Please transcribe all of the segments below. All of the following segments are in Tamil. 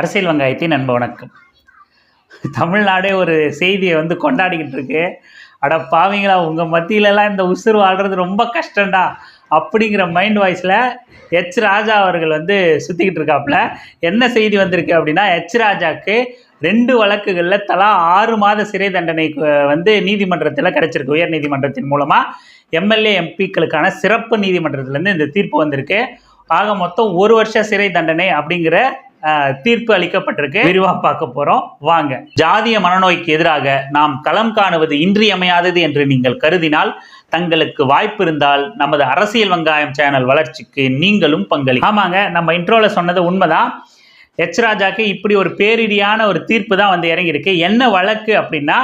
அரசியல் வெங்காயத்தின் நண்ப வணக்கம். தமிழ்நாடே ஒரு செய்தியை வந்து கொண்டாடிக்கிட்டு இருக்கு. அட பாவிங்களா உங்கள் மத்தியிலலாம் இந்த உசுறு வாழ்கிறது ரொம்ப கஷ்டம்டா. அப்படிங்கிற மைண்ட் வாய்ஸில் எச் ராஜா அவர்கள் வந்து சுற்றிக்கிட்டு இருக்காப்புல. என்ன செய்தி வந்திருக்கு அப்படின்னா எச் ராஜாவுக்கு ரெண்டு வழக்குகளில் தலா ஆறு மாத சிறை தண்டனை வந்து நீதிமன்றத்தில் கிடைச்சிருக்கு. உயர் நீதிமன்றத்தின் மூலமாக எம்எல்ஏ எம்பிக்களுக்கான சிறப்பு நீதிமன்றத்திலேருந்து இந்த தீர்ப்பு வந்திருக்கு. ஆக மொத்தம் ஒரு வருஷ சிறை தண்டனை அப்படிங்கிற தீர்ப்பு அளிக்கப்பட்டிருக்கு. விரிவா பார்க்க போறோம். வாங்க. ஜாதிய மனநோய்க்கு எதிராக நாம் களம் காணுவது இன்றியமையாதது என்று நீங்கள் கருதினால் தங்களுக்கு வாய்ப்பு இருந்தால் நமது அரசியல் வெங்காயம் சேனல் வளர்ச்சிக்கு நீங்களும் பங்களி ஆமாங்க நம்ம இன்ட்ரோல சொன்னது உண்மைதான். எச் ராஜாக்கு இப்படி ஒரு பேரிடியான ஒரு தீர்ப்பு தான் வந்து இறங்கியிருக்கு. என்ன வழக்கு அப்படின்னா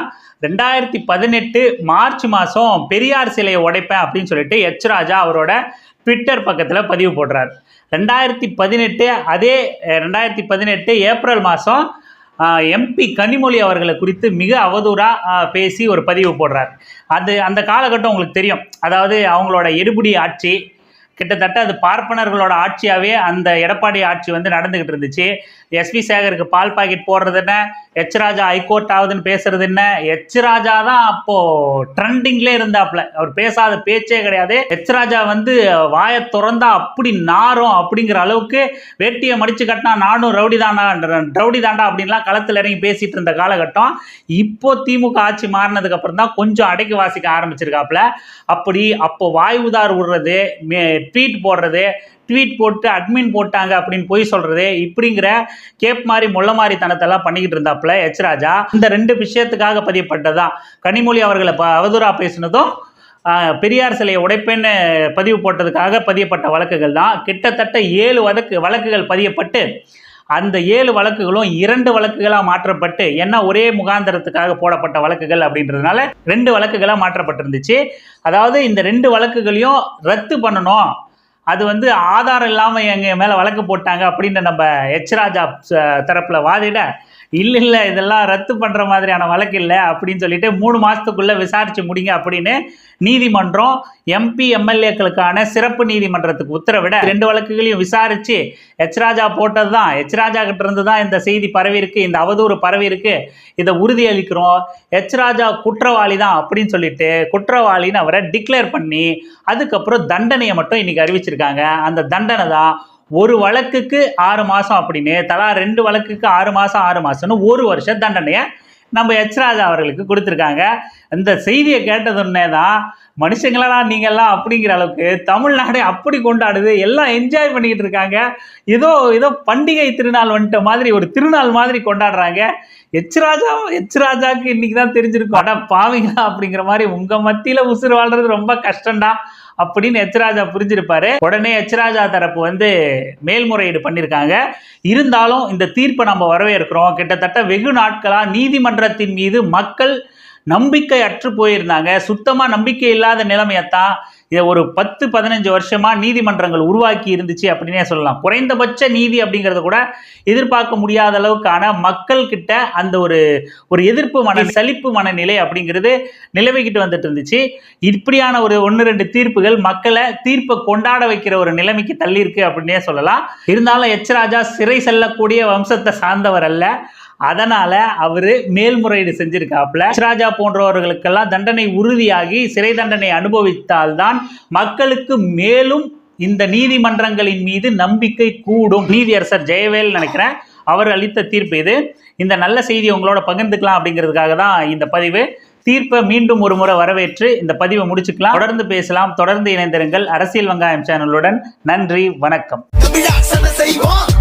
ரெண்டாயிரத்தி பதினெட்டு மார்ச் மாதம் பெரியார் சிலையை உடைப்பேன் அப்படின்னு சொல்லிட்டு எச் ராஜா அவரோட ட்விட்டர் பக்கத்தில் பதிவு போடுறார். ரெண்டாயிரத்தி பதினெட்டு அதே ரெண்டாயிரத்தி பதினெட்டு ஏப்ரல் மாதம் எம்பி கனிமொழி அவர்களை குறித்து மிக அவதூறாக பேசி ஒரு பதிவு போடுறார். அது அந்த காலகட்டம் உங்களுக்கு தெரியும். அதாவது அவங்களோட எடுபடி ஆட்சி கிட்டத்தட்ட அது பார்ப்பனர்களோட ஆட்சியாகவே அந்த எடப்பாடி ஆட்சி வந்து நடந்துக்கிட்டு இருந்துச்சு. எஸ்வி சேகருக்கு பால் பாக்கெட் போடுறது என்ன? எச் ராஜா ஹைகோர்ட் ஆகுதுன்னு பேசுறது என்ன? எச் ராஜா தான் அப்போது ட்ரெண்டிங்லே இருந்தாப்புல. அவர் பேசாத பேச்சே கிடையாது. எச் ராஜா வந்து வாயை திறந்தா அப்படி நாரும் அப்படிங்கிற அளவுக்கு வேட்டியை மடிச்சு கட்டினா நானும் ரவுடி தானா ரவுடி தாண்டா அப்படின்லாம் களத்தில் இறங்கி பேசிகிட்டு இருந்த காலகட்டம். இப்போ திமுக ஆட்சி மாறினதுக்கப்புறம் தான் கொஞ்சம் அடைக்கி வாசிக்க ஆரம்பிச்சிருக்காப்புல. அப்படி அப்போ வாய் உதார் விடுறது மே ட்வீட் போடுறது ட்வீட் போட்டு அட்மின் போட்டாங்க அப்படின்னு போய் சொல்கிறது இப்படிங்கிற கேப் மாதிரி முள்ள மாதிரி தனத்தெல்லாம் பண்ணிக்கிட்டு இருந்தாப்புல எச் ராஜா. இந்த ரெண்டு விஷயத்துக்காக பதியப்பட்டதான் கனிமொழி அவர்களை ப- அவதூறா பேசினதும் பெரியார் சிலையை உடைப்பேன்னு பதிவு போட்டதுக்காக பதியப்பட்ட வழக்குகள் தான் கிட்டத்தட்ட ஏழு வழக்கு வழக்குகள் பதியப்பட்டு அந்த ஏழு வழக்குகளும் இரண்டு வழக்குகளாக மாற்றப்பட்டு என்ன ஒரே முகாந்திரத்துக்காக போடப்பட்ட வழக்குகள் அப்படின்றதுனால ரெண்டு வழக்குகளாக மாற்றப்பட்டிருந்துச்சு. அதாவது இந்த ரெண்டு வழக்குகளையும் ரத்து பண்ணணும். அது வந்து ஆதாரம் இல்லாமல் எங்கள் மேலே வழக்கு போட்டாங்க அப்படின்னு நம்ம எச் ராஜா தரப்பில் வாதிட இல்லை இல்லை இதெல்லாம் ரத்து பண்ணுற மாதிரியான வழக்கு இல்லை அப்படின்னு சொல்லிட்டு மூணு மாதத்துக்குள்ளே விசாரித்து முடிங்க அப்படின்னு நீதிமன்றம் எம்பி எம்எல்ஏக்களுக்கான சிறப்பு நீதிமன்றத்துக்கு உத்தரவிட ரெண்டு வழக்குகளையும் விசாரித்து எச் ராஜா போட்டது தான் எச் ராஜா கிட்ட இருந்து தான் இந்த செய்தி பரவி இருக்கு இந்த அவதூறு பரவி இருக்கு. இதை உறுதியளிக்கிறோம். எச் ராஜா குற்றவாளி தான் அப்படின்னு சொல்லிட்டு குற்றவாளின்னு அவரை டிக்ளேர் பண்ணி அதுக்கப்புறம் தண்டனையை மட்டும் இன்னைக்கு அறிவிச்சிருக்காங்க. அந்த தண்டனை தான் ஒரு வழக்குக்கு ஆறு மாதம் அப்படின்னு தலா ரெண்டு வழக்குக்கு ஆறு மாதம் ஆறு மாதம்னு ஒரு வருஷ தண்டனையை நம்ம எச் ராஜா அவர்களுக்கு கொடுத்துருக்காங்க. இந்த செய்தியை கேட்டதுன்னே தான் மனுஷங்களா நீங்கள்லாம் அப்படிங்கிற அளவுக்கு தமிழ்நாடே அப்படி கொண்டாடுது எல்லாம் என்ஜாய் பண்ணிக்கிட்டு இருக்காங்க. ஏதோ ஏதோ பண்டிகை திருநாள் வந்துட்ட மாதிரி ஒரு திருநாள் மாதிரி கொண்டாடுறாங்க. எச் ராஜா எச் ராஜாவுக்கு இன்னைக்கு தான் தெரிஞ்சிருக்கும். அட பாவிங்களா? அப்படிங்கிற மாதிரி உங்கள் மத்தியில் உசுறு வாழ்றது ரொம்ப கஷ்டம்டா. அப்படின்னு எச்ராஜா புரிஞ்சிருப்பாரு. உடனே எச்ராஜா தரப்பு வந்து மேல்முறையீடு பண்ணியிருக்காங்க இருந்தாலும் இந்த தீர்ப்பை நம்ம வரவேற்கிறோம். கிட்டத்தட்ட வெகு நாட்களா நீதிமன்றத்தின் மீது மக்கள் நம்பிக்கை அற்று போயிருந்தாங்க. சுத்தமா நம்பிக்கை இல்லாத நிலைமையத்தான் இதை ஒரு பத்து பதினஞ்சு வருஷமா நீதிமன்றங்கள் உருவாக்கி இருந்துச்சு அப்படின்னே சொல்லலாம். குறைந்தபட்ச நீதி அப்படிங்கிறத கூட எதிர்பார்க்க முடியாத அளவுக்கான மக்கள் கிட்ட அந்த ஒரு ஒரு எதிர்ப்பு மன சலிப்பு மனநிலை அப்படிங்கிறது நிலவிக்கிட்டு வந்துட்டு இருந்துச்சு. இப்படியான ஒரு ஒன்று ரெண்டு தீர்ப்புகள் மக்களை தீர்ப்பை கொண்டாட வைக்கிற ஒரு நிலைமைக்கு தள்ளியிருக்கு அப்படின்னே சொல்லலாம். இருந்தாலும் எச் ராஜா சிறை செல்லக்கூடிய வம்சத்தை சார்ந்தவர் அல்ல. அதனால அவரு மேல்முறையீடு செஞ்சிருக்காப்புல. ராஜா போன்றவர்களுக்கெல்லாம் தண்டனை உறுதியாகி சிறை தண்டனை அனுபவித்தால்தான் மக்களுக்கு மேலும் இந்த நீதிமன்றங்களின் மீது நம்பிக்கை கூடும். நீதியரசர் ஜெயவேல் நினைக்கிறேன் அவர் அளித்த தீர்ப்பு இது. இந்த நல்ல செய்தி உங்களோட பகிர்ந்துக்கலாம் அப்படிங்கிறதுக்காக தான் இந்த பதிவு. தீர்ப்பை மீண்டும் ஒரு முறை வரவேற்று இந்த பதிவை முடிச்சுக்கலாம். தொடர்ந்து பேசலாம். தொடர்ந்து இணைந்திருங்கள். அரசியல் வெங்காயம் சேனலுடன் நன்றி வணக்கம். செய்வோம்.